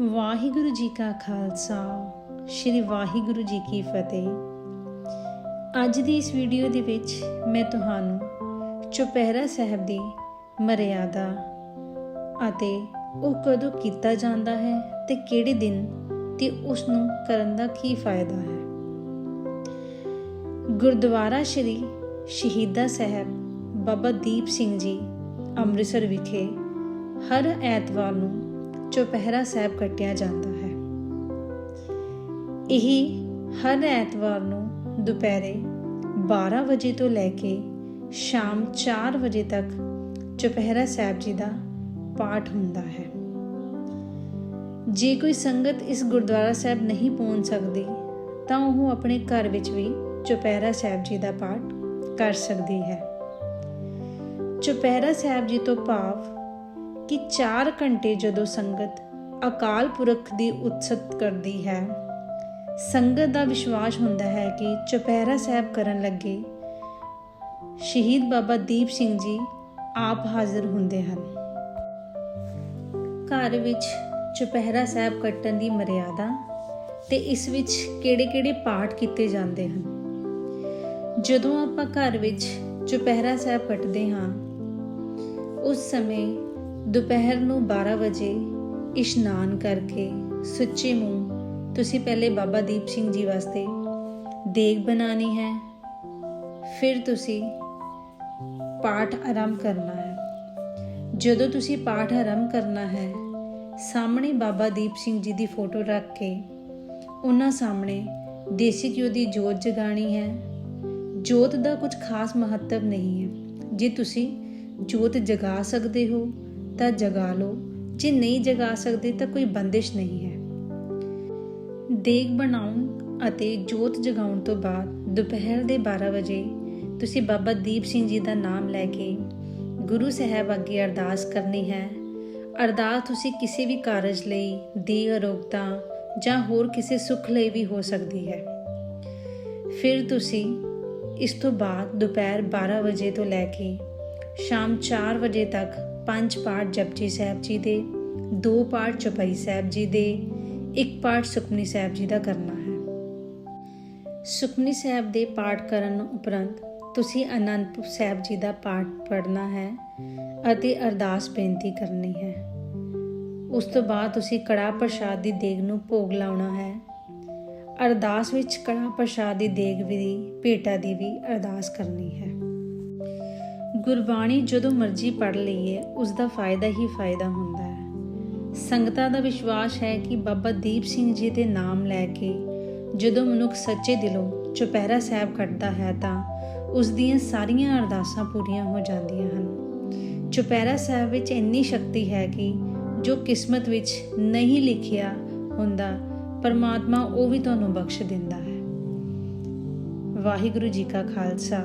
ਵਾਹਿਗੁਰੂ ਜੀ ਕਾ ਖਾਲਸਾ, ਸ੍ਰੀ ਵਾਹਿਗੁਰੂ ਜੀ ਕੀ ਫਤਿਹ। ਅੱਜ ਦੀ ਇਸ ਵੀਡੀਓ ਦੇ ਵਿੱਚ ਮੈਂ ਤੁਹਾਨੂੰ ਚੁਪਹਿਰਾ ਸਾਹਿਬ ਦੀ ਮਰਿਆਦਾ ਅਤੇ ਉਹ ਕਦੋਂ ਕੀਤਾ ਜਾਂਦਾ ਹੈ ਤੇ ਕਿਹੜੇ ਦਿਨ ਤੇ ਉਸ ਨੂੰ ਕਰਨ ਦਾ ਕੀ ਫਾਇਦਾ ਹੈ। ਗੁਰਦੁਆਰਾ ਸ਼੍ਰੀ ਸ਼ਹੀਦਾ ਸਾਹਿਬ ਬਾਬਾ ਦੀਪ ਸਿੰਘ ਜੀ ਅੰਮ੍ਰਿਤਸਰ ਵਿਖੇ ਹਰ ਐਤਵਾਰ ਨੂੰ ਚੁਪਹਿਰਾ ਸਾਹਿਬ ਕੱਟਿਆ ਜਾਂਦਾ ਹੈ। ਇਹ ਹਰ ਐਤਵਾਰ ਨੂੰ ਦੁਪਹਿਰੇ 12 ਵਜੇ ਤੋਂ ਲੈ ਕੇ ਸ਼ਾਮ 4 ਵਜੇ ਤੱਕ ਚੁਪਹਿਰਾ ਸਾਹਿਬ ਜੀ ਦਾ ਪਾਠ ਹੁੰਦਾ ਹੈ। ਜੇ ਕੋਈ ਸੰਗਤ ਇਸ ਗੁਰਦੁਆਰਾ ਸਾਹਿਬ ਨਹੀਂ ਪਹੁੰਚ ਸਕਦੀ, ਤਾਂ ਉਹ ਆਪਣੇ ਘਰ ਵਿੱਚ ਵੀ ਚੁਪਹਿਰਾ ਸਾਹਿਬ ਜੀ ਦਾ ਪਾਠ ਕਰ ਸਕਦੀ ਹੈ। ਚੁਪਹਿਰਾ ਸਾਹਿਬ ਜੀ ਤੋਂ ਭਾਵ ਕਿ 4 ਘੰਟੇ ਜਦੋਂ ਸੰਗਤ ਅਕਾਲ ਪੁਰਖ ਦੀ ਉਤਸਤ ਕਰਦੀ ਹੈ, ਸੰਗਤ ਦਾ ਵਿਸ਼ਵਾਸ ਹੁੰਦਾ ਹੈ ਕਿ ਚੁਪਹਿਰਾ ਸਾਹਿਬ ਕਰਨ ਲੱਗੇ ਸ਼ਹੀਦ ਬਾਬਾ ਦੀਪ ਸਿੰਘ ਜੀ ਆਪ ਹਾਜ਼ਰ ਹੁੰਦੇ ਹਨ। ਘਰ ਵਿੱਚ ਚੁਪਹਿਰਾ ਸਾਹਿਬ ਕੱਟਣ ਦੀ ਮਰਿਆਦਾ ਤੇ ਇਸ ਵਿੱਚ ਕਿਹੜੇ-ਕਿਹੜੇ ਪਾਠ ਕੀਤੇ ਜਾਂਦੇ ਹਨ? ਜਦੋਂ ਆਪਾਂ ਘਰ ਵਿੱਚ ਚੁਪਹਿਰਾ ਸਾਹਿਬ ਕੱਟਦੇ ਹਾਂ, ਉਸ ਸਮੇਂ ਦੁਪਹਿਰ ਨੂੰ 12 ਵਜੇ ਇਸ਼ਨਾਨ ਕਰਕੇ ਸੁੱਚੇ ਮੂੰਹ ਤੁਸੀਂ ਪਹਿਲੇ ਬਾਬਾ ਦੀਪ ਸਿੰਘ ਜੀ ਵਾਸਤੇ ਦੇਗ ਬਣਾਣੀ ਹੈ, ਫਿਰ ਤੁਸੀਂ ਪਾਠ ਆਰੰਭ ਕਰਨਾ ਹੈ। ਜਦੋਂ ਤੁਸੀਂ ਪਾਠ ਆਰੰਭ ਕਰਨਾ ਹੈ, ਸਾਹਮਣੇ ਬਾਬਾ ਦੀਪ ਸਿੰਘ ਜੀ ਦੀ ਫੋਟੋ ਰੱਖ ਕੇ ਉਹਨਾਂ ਸਾਹਮਣੇ ਦੇਸੀ ਘਿਓ ਦੀ ਜੋਤ ਜਗਾਣੀ ਹੈ। ਜੋਤ ਦਾ ਕੁਝ ਖਾਸ ਮਹੱਤਵ ਨਹੀਂ ਹੈ। ਜੇ ਤੁਸੀਂ ਜੋਤ ਜਗਾ ਸਕਦੇ ਹੋ ਤਾਂ ਜਗਾ ਲਓ। ਜੇ ਨਹੀਂ ਜਗਾ ਸਕਦੇ ਤਾਂ ਕੋਈ ਬੰਦਿਸ਼ ਨਹੀਂ ਹੈ। ਦੇਗ ਬਣਾਉਣ ਅਤੇ ਜੋਤ ਜਗਾਉਣ ਤੋਂ ਬਾਅਦ ਦੁਪਹਿਰ ਦੇ 12 ਵਜੇ ਤੁਸੀਂ ਬਾਬਾ ਦੀਪ ਸਿੰਘ ਜੀ ਦਾ ਨਾਮ ਲੈ ਕੇ ਗੁਰੂ ਸਾਹਿਬ ਅੱਗੇ ਅਰਦਾਸ ਕਰਨੀ ਹੈ। ਅਰਦਾਸ ਤੁਸੀਂ ਕਿਸੇ ਵੀ ਕਾਰਜ ਲਈ ਦੀ ਅਰੋਗਤਾ ਜਾਂ ਹੋਰ ਕਿਸੇ ਸੁੱਖ ਲਈ ਵੀ ਹੋ ਸਕਦੀ ਹੈ। ਫਿਰ ਤੁਸੀਂ ਇਸ ਤੋਂ ਬਾਅਦ ਦੁਪਹਿਰ 12 ਵਜੇ ਤੋਂ ਲੈ ਕੇ ਸ਼ਾਮ 4 ਵਜੇ ਤੱਕ ਪੰਜ ਪਾਠ ਜਪਜੀ ਸਾਹਿਬ ਜੀ ਦੇ, ਦੋ ਪਾਠ ਚੌਪਈ ਸਾਹਿਬ ਜੀ ਦੇ, ਇੱਕ ਪਾਠ ਸੁਖਮਨੀ ਸਾਹਿਬ ਜੀ ਦਾ ਕਰਨਾ ਹੈ। ਸੁਖਮਨੀ ਸਾਹਿਬ ਦੇ ਪਾਠ ਕਰਨ ਉਪਰੰਤ ਤੁਸੀਂ ਅਨੰਦਪੁਰ ਸਾਹਿਬ ਜੀ ਦਾ ਪਾਠ ਪੜ੍ਹਨਾ ਹੈ ਅਤੇ ਅਰਦਾਸ ਬੇਨਤੀ ਕਰਨੀ ਹੈ। ਉਸ ਤੋਂ ਬਾਅਦ ਤੁਸੀਂ ਕੜਾ ਪ੍ਰਸ਼ਾਦ ਦੀ ਦੇਗ ਨੂੰ ਭੋਗ ਲਾਉਣਾ ਹੈ। ਅਰਦਾਸ ਵਿੱਚ ਕੜਾ ਪ੍ਰਸ਼ਾਦ ਦੀ ਦੇਗ ਵੀ ਭੇਟਾ ਦੀ ਵੀ ਅਰਦਾਸ ਕਰਨੀ ਹੈ। ਗੁਰਬਾਣੀ ਜਦੋਂ ਮਰਜ਼ੀ ਪੜ ਲਈਏ ਉਸ ਦਾ ਫਾਇਦਾ ਹੀ ਫਾਇਦਾ ਹੁੰਦਾ ਹੈ। ਸੰਗਤਾਂ ਦਾ ਵਿਸ਼ਵਾਸ ਹੈ ਕਿ ਬਾਬਾ ਦੀਪ ਸਿੰਘ ਜੀ ਦੇ ਨਾਮ ਲੈ ਕੇ ਜਦੋਂ ਮਨੁੱਖ ਸੱਚੇ ਦਿਲੋਂ ਚੁਪਹਿਰਾ ਸਾਹਿਬ ਕੱਟਦਾ ਹੈ ਤਾਂ ਉਸ ਦੀਆਂ ਸਾਰੀਆਂ ਅਰਦਾਸਾਂ ਪੂਰੀਆਂ ਹੋ ਜਾਂਦੀਆਂ ਹਨ। ਚੁਪਹਿਰਾ ਸਾਹਿਬ ਵਿੱਚ ਇੰਨੀ ਸ਼ਕਤੀ ਹੈ ਕਿ ਜੋ ਕਿਸਮਤ ਵਿੱਚ ਨਹੀਂ ਲਿਖਿਆ ਹੁੰਦਾ, ਪਰਮਾਤਮਾ ਉਹ ਵੀ ਤੁਹਾਨੂੰ ਬਖਸ਼ ਦਿੰਦਾ ਹੈ। ਵਾਹਿਗੁਰੂ ਜੀ ਕਾ ਖਾਲਸਾ।